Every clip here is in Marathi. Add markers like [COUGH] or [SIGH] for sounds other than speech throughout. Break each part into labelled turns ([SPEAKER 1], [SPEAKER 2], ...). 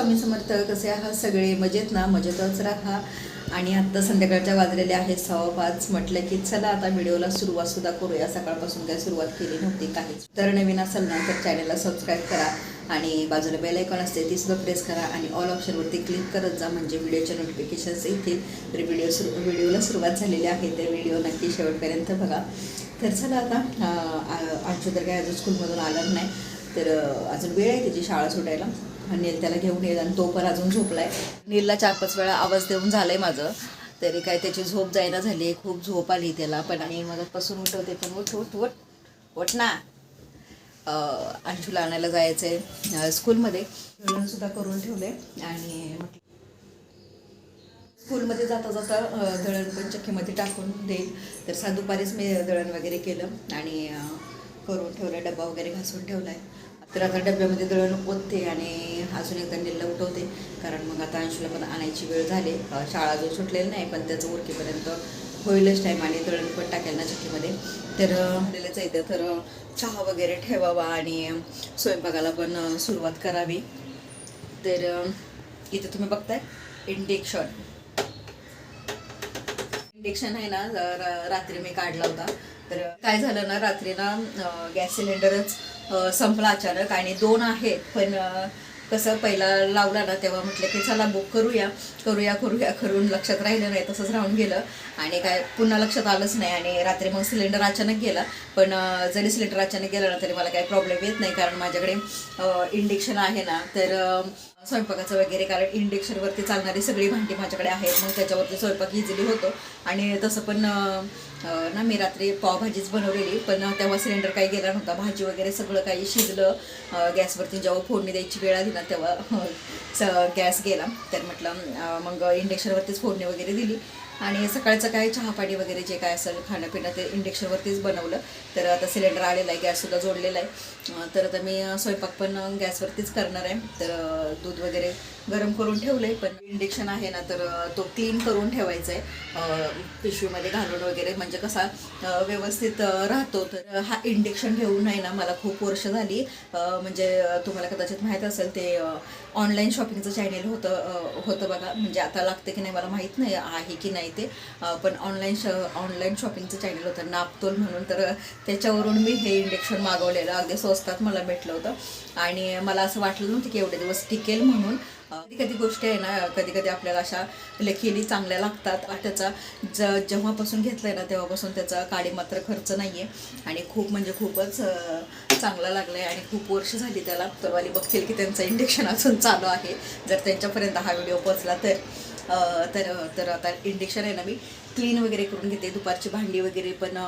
[SPEAKER 1] स्वामी समर्थ कसे आहात सगळे? मजेत ना? मजेतच राहा. आणि आत्ता संध्याकाळच्या वाजलेल्या आहेत सव्वा पाच म्हटलं की चला आता व्हिडिओला सुरुवात सुद्धा करूया. सकाळपासून काही सुरुवात केली नव्हती काहीच. तर नवीन असाल ना तर चॅनलला सबस्क्राईब करा आणि बाजूला बेल आयकॉन असते ती सुद्धा प्रेस करा आणि ऑल ऑप्शनवरती क्लिक करत जा. म्हणजे व्हिडिओचे नोटिफिकेशन्स येतील. तर व्हिडिओ सुरू व्हिडिओला सुरुवात झालेली आहे. तर व्हिडिओ नक्की शेवटपर्यंत बघा. तर चला आता आमच्या तर काय अजून स्कूलमधून आलं नाही. तर अजून वेळ आहे त्याची शाळा सुटायला. नील त्याला घेऊन येईल आणि तो पण अजून झोपलाय. नीलला चार पाच वेळा आवाज देऊन झालंय माझं. तरी काय त्याची झोप जायना झाली खूप झोप आली त्याला पण. आणि मदतपासून उठवते पण. उठ उठ उठ. उठ ना. अंशूला आणायला जायचं आहे स्कूलमध्ये. सुद्धा करून ठेवले. आणि स्कूलमध्ये जाता जाता दळण पण चक्कीमध्ये टाकून देईल. तर सा दुपारीच मी दळण वगैरे केलं. आणि करून ठेवलं डबा वगैरे घासून ठेवला आहे तर आता डब्यामध्ये दळण ओतते आणि अजून एकदा नीलला उठवते. कारण मग आता अंशूला पण आणायची वेळ झाली. शाळा अजून सुटलेली नाही पण त्याचं उरकीपर्यंत होईलच टाईम आणि दळण पण टाकेल ना चक्कीमध्ये तर दिलेच येतं तर चहा वगैरे ठेवावा आणि स्वयंपाकाला पण सुरुवात करावी. तर इथे तुम्ही बघताय इंडेक्शन. इंडेक्शन आहे ना रात्री मी काढला होता. तर काय झालं ना रात्री ना गॅस सिलेंडरच संपला अचानक आणि दोन आहेत. पण कसं पहिला लावला ना तेव्हा म्हटलं की चला बुक करूया करूया करूया करून लक्षात राहिलं नाही तसंच राहून गेलं. आणि काय पुन्हा लक्षात आलंच नाही आणि रात्री मग सिलेंडर अचानक गेला. पण जरी सिलेंडर अचानक गेला ना तरी मला काही प्रॉब्लेम येत नाही कारण माझ्याकडे इंडिक्शन आहे ना. तर स्वयंपाकाचं वगैरे कारण इंडिक्शनवरती चालणारी सगळी भांडी माझ्याकडे आहेत. मग त्याच्यावरती स्वयंपाक इझिली होतो. आणि तसं पण ना मी रात्री पावभाजीच बनवलेली पण तेव्हा सिलेंडर काही गेला नव्हता. भाजी वगैरे सगळं काही शिजलं. गॅसवरती जेव्हा फोडणी द्यायची वेळ आली ना तेव्हा [LAUGHS] गॅस गेला. तर म्हटलं मग इंडक्शनवरतीच फोडणी वगैरे दिली. आणि सकाळचं काय चहापाणी वगैरे जे काय असेल खाणं पिणं ते इंडक्शनवरतीच बनवलं. तर आता सिलेंडर आलेला आहे गॅससुद्धा जोडलेला आहे. तर आता मी स्वयंपाक पण गॅसवरतीच करणार आहे. तर दूध वगैरे गरम करून ठेवलं आहे पण इंडक्शन आहे ना तर तो क्लीन करून ठेवायचा आहे पिशवीमध्ये घालून वगैरे म्हणजे कसा व्यवस्थित राहतो. तर हा इंडक्शन घेऊन आहे ना मला खूप वर्ष झाली. म्हणजे तुम्हाला कदाचित माहीत असेल ते ऑनलाईन शॉपिंगचं चॅनेल होतं होतं बघा. म्हणजे आता लागतं की नाही मला माहीत नाही आहे की नाही ते. पण ऑनलाईन श ऑनलाईन शॉपिंगचं चॅनेल होतं नापतोल म्हणून. तर त्याच्यावरून मी हे इंडक्शन मागवलेलं. अगदी स्वस्तात मला भेटलं होतं. आणि मला असं वाटलं नव्हतं की एवढे दिवस टिकेल म्हणून. कधी कधी गोष्टी आहे ना कधी कधी आपल्याला अशा लेखीली चांगल्या लागतात. आणि त्याचा ज जेव्हापासून घेतलंय ना तेव्हापासून त्याचा काडी मात्र खर्च नाही आहे आणि खूप म्हणजे खूपच चांगला लागला आहे आणि खूप वर्ष झाली त्याला. तरवाली बघतील की त्यांचं इंडक्शन अजून चालू आहे. जर त्यांच्यापर्यंत हा व्हिडिओ पोचला तर तर तर आता इंडक्शन आहे ना मी क्लीन वगैरे करून घेते. दुपारची भांडी वगैरे पण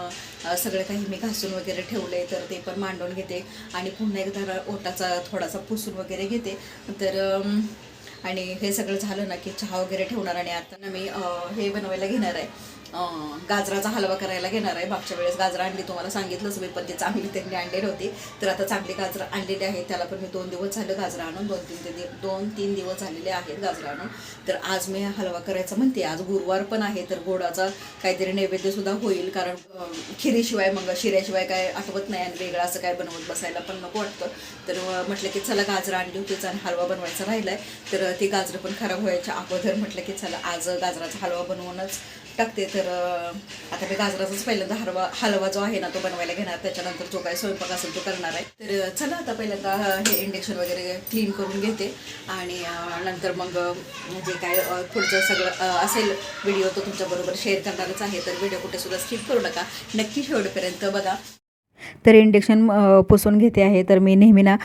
[SPEAKER 1] सगळं काही मी घासून वगैरे ठेवले तर ते पण मांडून घेते. आणि पुन्हा एकदा ओटाचा थोडासा पुसून वगैरे घेते. तर आणि हे सगळं झालं ना की चहा वगैरे ठेवणार आणि आता ना मी हे बनवायला घेणार आहे. गाजराचा हलवा करायला घेणार आहे. मागच्या वेळेस गाजरं आणली तुम्हाला सांगितलंच मी पण ती चांगली त्यांनी आणलेली होती. तर आता चांगली गाजरं आणलेली आहे त्याला पण मी दोन दिवस झालं गाजरं आणून दोन तीन ते दोन तीन दिवस झालेले आहेत गाजरं आणून. तर आज मी हलवा करायचा म्हणते. आज गुरुवार पण आहे तर गोडाचा काहीतरी नैवेद्यसुद्धा होईल. कारण खिरीशिवाय मग शिऱ्याशिवाय काय आठवत नाही आणि वेगळं असं काय बनवत बसायला पण नको वाटतं. तर म्हटलं की चला गाजरं आणली होतीच आणि हलवा बनवायचा राहिला आहे तर ती गाजरं पण खराब व्हायच्या अगोदर म्हटलं की चला आज गाजराचा हलवा बनवूनच टाकते. तर आता मी गाजराचाच पहिल्यांदा हलवा हलवा जो आहे ना तो बनवायला घेणार. त्याच्यानंतर जो काही स्वयंपाक असेल तो करणार आहे. तर चला आता पहिल्यांदा हे इंडक्शन वगैरे क्लीन करून घेते. आणि नंतर मग जे काय पुढचं सगळं असेल व्हिडिओ तो तुमच्याबरोबर शेअर करणारच आहे. तर व्हिडिओ कुठे सुद्धा स्किप करू नका. नक्की शेवटपर्यंत बघा.
[SPEAKER 2] तर इंडक्शन पुसून घेते आहे. तर मी नेहमी ना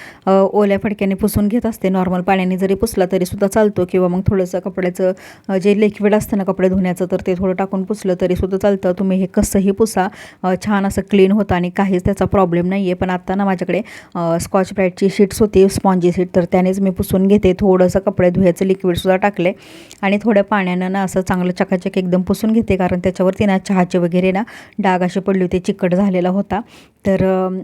[SPEAKER 2] ओल्या फडक्याने पुसून घेत असते. नॉर्मल पाण्याने जरी पुसला तरीसुद्धा चालतो किंवा मग थोडंसं कपड्याचं जे लिक्विड असतं ना कपडे धुण्याचं तर ते थोडं टाकून पुसलं तरीसुद्धा चालतं. तुम्ही हे कसंही पुसा. छान असं क्लीन होतं आणि काहीच त्याचा प्रॉब्लेम नाही आहे पण आत्ता ना माझ्याकडे स्कॉच ब्राईटची शीट्स होती स्पॉन्जी शीट. तर त्यानेच मी पुसून घेते. थोडंसं कपडे धुयाचं लिक्विडसुद्धा टाकले. आणि थोड्या पाण्यानं ना असं चांगलं चकाचक एकदम पुसून घेते. कारण त्याच्यावरती ना चहाचे वगैरे ना डाग असे पडले होते. चिकट झालेला होता. तर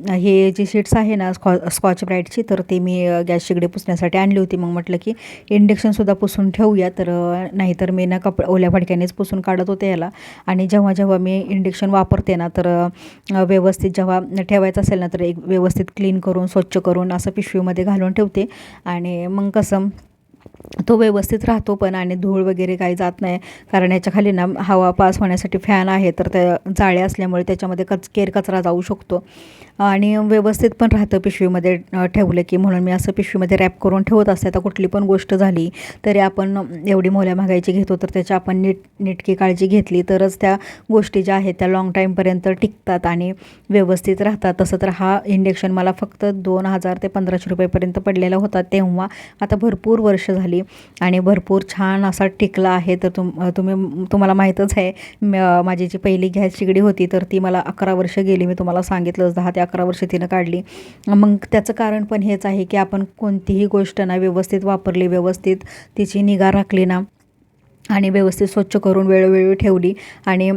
[SPEAKER 2] हे जी शीट्स आहे ना स्कॉ स्कॉच ब्राईटची तर ते मी गॅस शेगडी पुसण्यासाठी आणली होती. मग म्हटलं की इंडक्शनसुद्धा पुसून ठेवूया. तर नाहीतर मी ना कप ओल्या फडक्यानेच पुसून काढत होते याला. आणि जेव्हा जेव्हा मी इंडक्शन वापरते ना तर व्यवस्थित जेव्हा ठेवायचं असेल ना तर एक व्यवस्थित क्लीन करून स्वच्छ करून असं पिशवीमध्ये घालून ठेवते. आणि मग कसं तो व्यवस्थित राहतो पण आणि धूळ वगैरे काही जात नाही. कारण याच्या खाली ना हवा पास होण्यासाठी फॅन आहे तर त्या जाळ्या असल्यामुळे त्याच्यामध्ये कच केर कचरा जाऊ शकतो. आणि व्यवस्थित पण राहतं पिशवीमध्ये ठेवलं की. म्हणून मी असं पिशवीमध्ये रॅप करून ठेवत असते. आता कुठली पण गोष्ट झाली तरी आपण एवढी मोल्या महागायची घेतो तर त्याची आपण नीट नीटकी काळजी घेतली तरच त्या गोष्टी ज्या आहेत त्या लाँग टाईमपर्यंत टिकतात आणि व्यवस्थित राहतात. तसं तर हा इंडेक्शन मला फक्त दोन हजार ते पंधराशे रुपयेपर्यंत पडलेला होता तेव्हा. आता भरपूर वर्ष झाली आणि भरपूर छान असा टिकला आहे. तर तुम तुम्ही तुम्हाला माहीतच आहे माझी जी पहिली गॅस शिगडी होती तर ती मला अकरा वर्ष गेली. मी तुम्हाला सांगितलंच दहा ते अकरा वर्ष तिनं काढली. मग त्याचं कारण पण हेच आहे की आपण कोणतीही गोष्ट ना व्यवस्थित वापरली व्यवस्थित तिची निगा राखली ना आणि व्यवस्थित स्वच्छ करून वेळोवेळी ठेवली आणि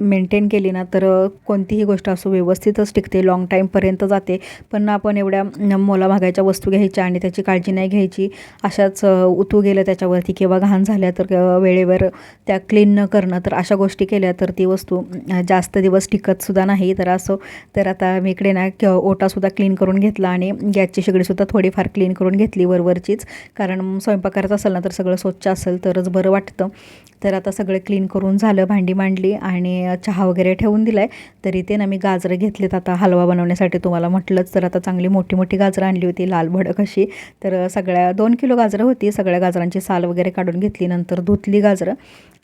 [SPEAKER 2] मेंटेन केली ना तर कोणतीही गोष्ट असो व्यवस्थितच टिकते लाँग टाईमपर्यंत जाते. पण आपण एवढ्या मोला मोलाभागाच्या वस्तू घ्यायच्या आणि त्याची काळजी नाही घ्यायची अशाच उतू गेल्या त्याच्यावरती किंवा घाण झाल्या तर वेळेवर त्या क्लीन न करणं तर अशा गोष्टी केल्या तर ती वस्तू जास्त दिवस टिकतसुद्धा नाही. तर असो तर आता मी इकडे ना क- ओटासुद्धा क्लीन करून घेतला आणि गॅसची शेगडीसुद्धा थोडीफार क्लीन करून घेतली वरवरचीच. कारण स्वयंपाक करायचा असेल ना तर सगळं स्वच्छ असेल तरच बरं वाटतं. तर आता सगळं क्लीन करून झालं भांडी मांडली आणि चहा वगैरे ठेवून दिला आहे तर इथे ना मी गाजरं घेतलेत आता हलवा बनवण्यासाठी. तुम्हाला म्हटलंच तर आता चांगली मोठी मोठी गाजरं आणली होती लाल भडक अशी. तर सगळ्या दोन किलो गाजरं होती. सगळ्या गाजरांची साल वगैरे काढून घेतली. नंतर धुतली गाजरं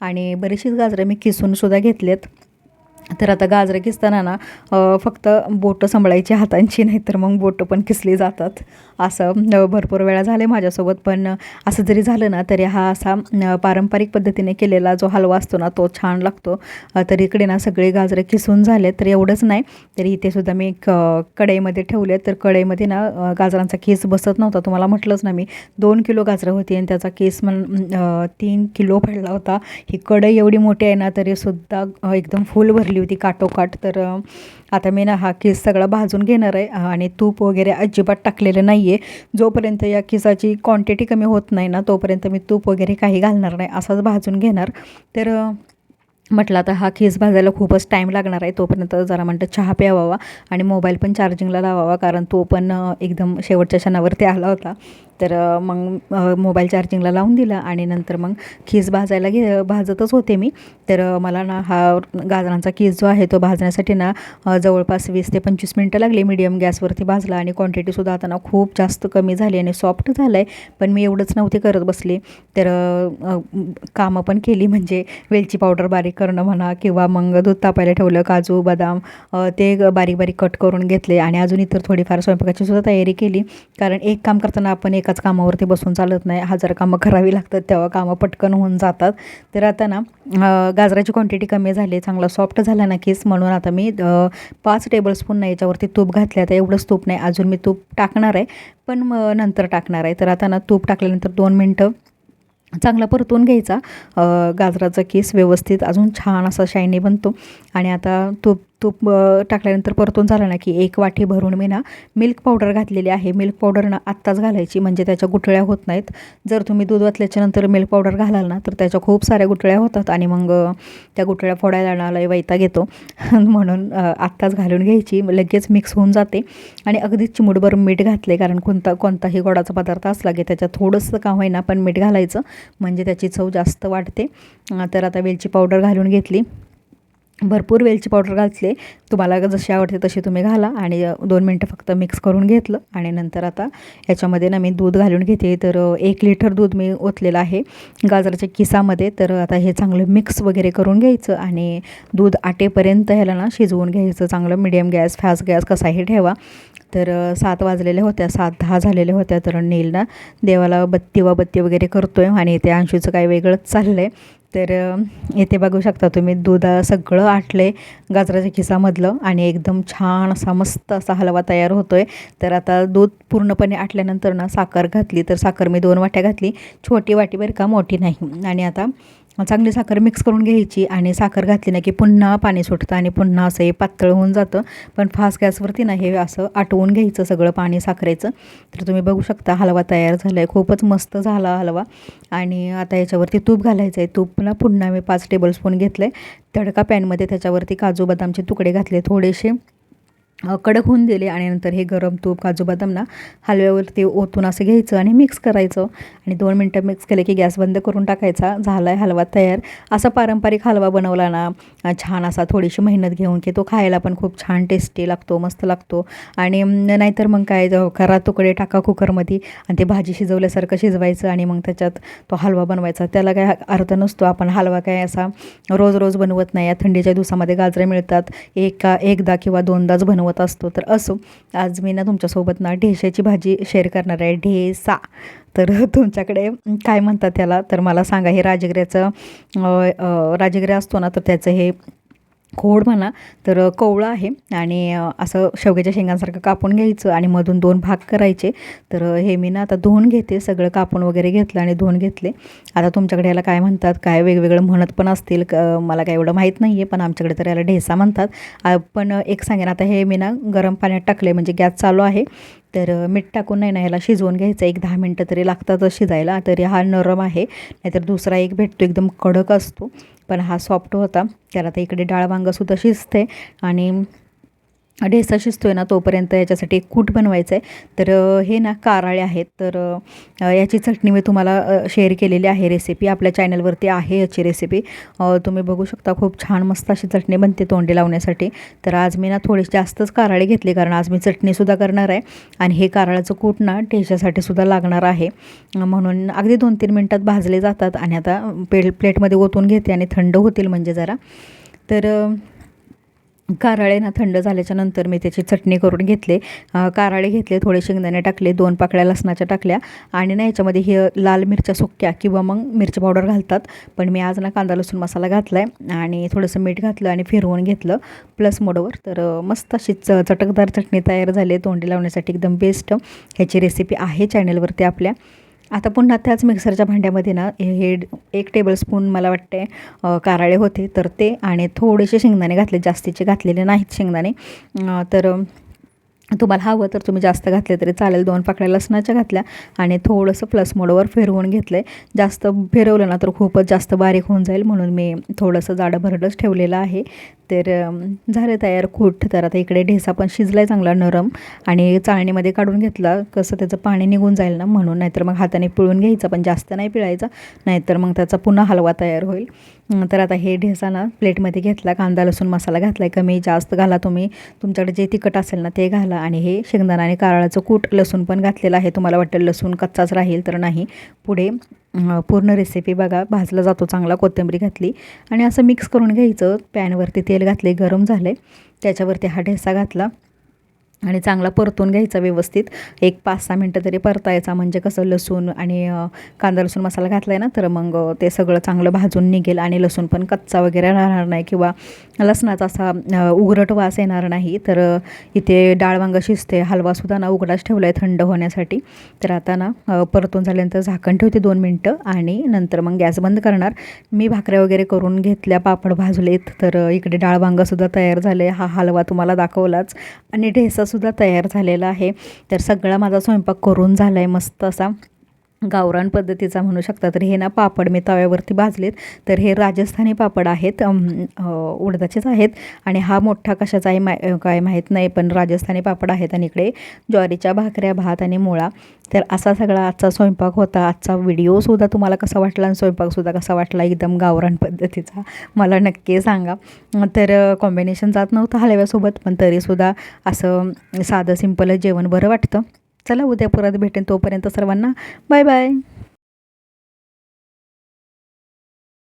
[SPEAKER 2] आणि बरीचशीच गाजरं मी किसूनसुद्धा घेतलेत. तर आता गाजरं किसताना ना फक्त बोटं सांभाळायची हातांची नाही तर मग बोटं पण किसली जातात. असं भरपूर वेळा झाले माझ्यासोबत पण असं जरी झालं ना तरी हा असा पारंपरिक पद्धतीने केलेला जो हलवा असतो ना तो छान लागतो. तर इकडे ना सगळे गाजरं किसून झाले तर एवढंच नाही. तरी इथे सुद्धा मी क कढईमध्ये ठेवले तर कढईमध्ये ना गाजरांचा केस बसत नव्हता तुम्हाला म्हटलंच ना मी. दोन किलो गाजरं होती आणि त्याचा केस मन तीन किलो पडला होता. ही कढई एवढी मोठी आहे ना तरीसुद्धा एकदम फुल भरली होती काठोकाठ तर आता मी ना हा केस सगळा भाजून घेणार आहे. आणि तूप वगैरे अजिबात टाकलेलं नाही आहे जोपर्यंत या केसाची क्वांटिटी कमी होत नाही ना तोपर्यंत मी तूप वगैरे काही घालणार नाही. असाच भाजून घेणार. तर म्हटलं आता हा केस भाजायला खूपच टाईम लागणार आहे. तोपर्यंत जरा म्हणतं चहा प्यावावा. आणि मोबाईल पण चार्जिंगला लावावा. कारण तो पण एकदम शेवटच्या क्षणावरती आला होता. तर मग मोबाईल चार्जिंगला लावून दिला आणि नंतर मग खीस भाजायला घे भाजतच होते मी. तर मला ना हा गाजरांचा खीस जो आहे तो भाजण्यासाठी ना जवळपास वीस ते पंचवीस मिनटं लागली मीडियम गॅसवरती भाजला आणि क्वांटिटीसुद्धा आता ना खूप जास्त कमी झाली आणि सॉफ्ट झालं आहे पण मी एवढंच नव्हते करत बसले. तर कामं पण केली म्हणजे वेलची पावडर बारीक करणं म्हणा किंवा मग दूध तापायला ठेवलं काजू बदाम ते बारीक बारीक कट करून घेतले आणि अजून इतर थोडीफार स्वयंपाकाची सुद्धा तयारी केली. कारण एक काम करताना आपण एक एकाच कामावरती बसून चालत नाही. हजार कामं करावी लागतात तेव्हा कामं पटकन होऊन जातात. तर आता ना गाजराची क्वांटिटी कमी झाली चांगला सॉफ्ट झाला ना केस म्हणून आता मी पाच टेबलस्पून ना याच्यावरती तूप घातले. आता एवढंच तूप नाही अजून मी तूप टाकणार आहे पण मग नंतर टाकणार आहे. तर आता ना तूप टाकल्यानंतर दोन मिनटं चांगला परतून घ्यायचा. गाजराचा केस व्यवस्थित अजून छान असा शायनी बनतो. आणि आता तूप तूप टाकल्यानंतर परतून झालं ना की एक वाटी भरून मी ना मिल्क पावडर घातलेली आहे. मिल्क पावडर ना आत्ताच घालायची म्हणजे त्याच्या गुठळ्या होत नाहीत. जर तुम्ही दूध वाचल्याच्या नंतर मिल्क पावडर घालाल ना तर त्याच्या खूप साऱ्या गुठळ्या होतात आणि मग त्या गुठळ्या फोडायला आणायला वैताग येतो. [LAUGHS] म्हणून आत्ताच घालून घ्यायची लगेच मिक्स होऊन जाते. आणि अगदीच चिमूटभर मीठ घातले कारण कोणता कोणताही गोडाचा पदार्थ असला की त्याच्यात थोडंसं का होईना पण मीठ घालायचं म्हणजे त्याची चव जास्त वाढते. तर आता वेलची पावडर घालून घेतली. भरपूर वेलची पावडर घातली. तुम्हाला जशी आवडते तशी तुम्ही घाला. आणि दोन मिनटं फक्त मिक्स करून घेतलं. आणि नंतर आता याच्यामध्ये ना मी दूध घालून घेते. तर एक लिटर दूध मी ओतलेलं आहे गाजराच्या किसामध्ये. तर आता हे चांगलं मिक्स वगैरे करून घ्यायचं. आणि दूध आटेपर्यंत ह्याला ना शिजवून घ्यायचं. चांगलं मिडियम गॅस फास्ट गॅस कसाही ठेवा. तर सात वाजलेल्या होत्या. सात दहा झालेल्या होत्या. तर नील ना देवाला बत्ती वा बत्ती वगैरे करतो आहे आणि इथे अंशूचं काही वेगळंच चाललं आहे तर येथे बघू शकता तुम्ही दूध सगळं आटले गाजराच्या खिसामधलं आणि एकदम छान असा मस्त असा हलवा तयार होतो आहे तर आता दूध पूर्णपणे आटल्यानंतर ना साखर घातली तर साखर मी दोन वाट्या घातली. छोटी वाटी बरं का मोठी नाही. आणि आता चांगली साखर मिक्स करून घ्यायची आणि साखर घातली ना की पुन्हा पाणी सुटतं आणि पुन्हा असं हे पातळ होऊन जातं. पण फास्ट गॅसवरती ना हे असं आटवून घ्यायचं सगळं पाणी साखरेचं. तर तुम्ही बघू शकता हलवा तयार झाला आहे खूपच मस्त झाला हलवा. आणि आता याच्यावरती तूप घालायचं आहे. तूपला पुन्हा मी पाच टेबलस्पून घेतलं आहे तडका पॅनमध्ये त्याच्यावरती काजू बदामचे तुकडे घातले थोडेसे. कडक होऊन दिले आणि नंतर हे गरम तूप काजू बदाम ना हलव्यावरती ओतून असं घ्यायचं आणि मिक्स करायचं. आणि दोन मिनटं मिक्स केले की गॅस बंद करून टाकायचा. झाला आहे हलवा तयार. असा पारंपरिक हलवा बनवला ना छान असा थोडीशी मेहनत घेऊन की तो खायला पण खूप छान टेस्टी लागतो मस्त लागतो. आणि नाहीतर मग काय करा तुकडे टाका कुकरमध्ये आणि ते भाजी शिजवल्यासारखं शिजवायचं आणि मग त्याच्यात तो हलवा बनवायचा. त्याला काय अर्थ नसतो. आपण हलवा काय असा रोज रोज बनवत नाही. या थंडीच्या दिवसामध्ये गाजरे मिळतात. एका एकदा किंवा दोनदाच बनवत असतो. तर असो आज मी ना तुमच्यासोबत ना ढेशाची भाजी शेअर करणार आहे. ढेसा. तर [LAUGHS] तुमच्याकडे काय म्हणतात त्याला? तर मला सांगा हे राजगिऱ्याचं राजगिऱ्या राजगिरा असतो ना तर त्याचं हे खोड म्हणा तर कवळं आहे. आणि असं शेवग्याच्या शेंगांसारखं कापून घ्यायचं आणि मधून दोन भाग करायचे. तर हे मी ना आता धुवून घेते. सगळं कापून वगैरे घेतलं आणि धुवून घेतले. आता तुमच्याकडे याला काय म्हणतात काय वेगवेगळं म्हणत पण असतील क मला काय एवढं माहीत नाही आहे पण आमच्याकडे तर याला ढेसा म्हणतात. पण एक सांगेन आता हे मी ना गरम पाण्यात टाकले म्हणजे गॅस चालू आहे. तर मीठ टाकून नाही ना ह्याला शिजवून घ्यायचं. एक दहा मिनटं तरी लागतातच शिजायला. तरी हा नरम आहे. नाहीतर दुसरा एक भेटतो एकदम कडक असतो. पण हा सॉफ्ट होता. तर आता इकडे डाळ वांगंसुद्धा शिजते आणि ढेसा शिजतोय ना तोपर्यंत याच्यासाठी एक कूट बनवायचं आहे तर हे ना कारळे आहेत. तर याची चटणी मी तुम्हाला शेअर केलेली आहे रेसिपी आपल्या चॅनलवरती आहे याची रेसिपी तुम्ही बघू शकता खूप छान मस्त अशी चटणी बनते तोंडी लावण्यासाठी. तर आज मी ना थोडी जास्तच कारळे घेतली कारण आज मी चटणीसुद्धा करणार आहे. आणि हे कारळाचं कूट ना ढेशासाठी सुद्धा लागणार आहे. म्हणून अगदी दोन तीन मिनटात भाजले जातात. आणि आता पेल प्लेटमध्ये ओतून घेते आणि थंड होतील म्हणजे जरा. तर कारळे ना थंड झाल्याच्यानंतर मी त्याची चटणी करून घेतले. कारळे घेतले थोडे शेंगदाणे टाकले दोन पाकळ्या लसणाच्या टाकल्या आणि ना याच्यामध्ये हे लाल मिरच्या सुक्या किंवा मग मिरची पावडर घालतात. पण मी आज ना कांदा लसूण मसाला घातला आहे आणि थोडंसं मीठ घातलं आणि फिरवून घेतलं. प्लस मोडवर तर मस्त अशी च चटकदार चटणी तयार झाली. तोंडी लावण्यासाठी एकदम बेस्ट ह्याची रेसिपी आहे चॅनलवरती आपल्या. आता पुन्हा त्याच मिक्सरच्या भांड्यामध्ये ना हे एक टेबलस्पून मला वाटते काराळे कारळे होते. तर ते आणि थोडेसे शेंगदाणे घातले. जास्तीचे घातलेले नाहीत शेंगदाणे. तर तुम्हाला हवं तर तुम्ही जास्त घातले तरी चालेल. दोन पाकळ्या लसणाच्या घातल्या आणि थोडंसं प्लस मोडवर फिरवून घेतलं आहे जास्त फिरवलं ना तर खूपच जास्त बारीक होऊन जाईल. म्हणून मी थोडंसं जाडं भरडंच ठेवलेलं आहे. तर झालं तयार कूट तर आता इकडे ढेसा पण शिजला आहे चांगला नरम आणि चाळणीमध्ये काढून घेतला. कसं त्याचं पाणी निघून जाईल ना म्हणून नाहीतर मग हाताने पिळून घ्यायचा पण जास्त नाही पिळायचा. नाहीतर मग त्याचा पुन्हा हलवा तयार होईल. तर आता हे ढेसा ना प्लेटमध्ये घेतला. कांदा लसूण मसाला घातला आहे कमी जास्त घाला तुम्ही. तुमच्याकडे जे तिखट असेल ना ते घाला. आणि हे शेंगदाणा आणि कारळाचं कूट लसूण पण घातलेलं आहे. तुम्हाला वाटेल लसूण कच्चाच राहील तर नाही. पुढे पूर्ण रेसिपी बघा भाजला जातो चांगला कोथिंबरी घातली आणि असं मिक्स करून घ्यायचं. पॅनवरती तेल घातले गरम झाले त्याच्यावरती हा ढेसा घातला. आणि चांगला परतून घ्यायचा व्यवस्थित. एक पाच सहा मिनटं तरी परतायचा. म्हणजे कसं लसूण आणि कांदा लसूण मसाला घातला आहे ना तर मग ते सगळं चांगलं भाजून निघेल आणि लसूण पण कच्चा वगैरे राहणार नाही किंवा लसणाचा असा उघरट वास येणार नाही. तर इथे डाळ वांग शिजते. हलवासुद्धा ना उघडाच ठेवला आहे थंड होण्यासाठी. तर आता ना परतून झाल्यानंतर झाकण ठेवते दोन मिनटं आणि नंतर मग गॅस बंद करणार. मी भाकऱ्या वगैरे करून घेतल्या पापड भाजलेत. तर इकडे डाळवांगासुद्धा तयार झाले हा हलवा तुम्हाला दाखवलाच. आणि ढेसासुद्धा सुद्धा तयार झालेला आहे. तर सगळा माझा स्वयंपाक करून झाला आहे मस्त असा. गावरान पद्धतीचा म्हणू शकता तर हे ना पापड मी तव्यावरती भाजलेत. तर हे राजस्थानी पापड आहेत उडदाचेच आहेत आणि हा मोठा कशाचा आहे मा काय माहीत नाही पण राजस्थानी पापड आहेत आणि इकडे ज्वारीच्या भाकऱ्या भात आणि मुळा. तर असा सगळा आजचा स्वयंपाक होता. आजचा व्हिडिओसुद्धा तुम्हाला कसा वाटला आणि स्वयंपाकसुद्धा कसा वाटला एकदम गावरान पद्धतीचा मला नक्की सांगा. तर कॉम्बिनेशन जात नव्हतं हलव्यासोबत पण तरीसुद्धा असं साधं सिंपल जेवण बरं वाटतं. चला उद्या परत भेटेन तोपर्यंत सर्वांना बाय बाय.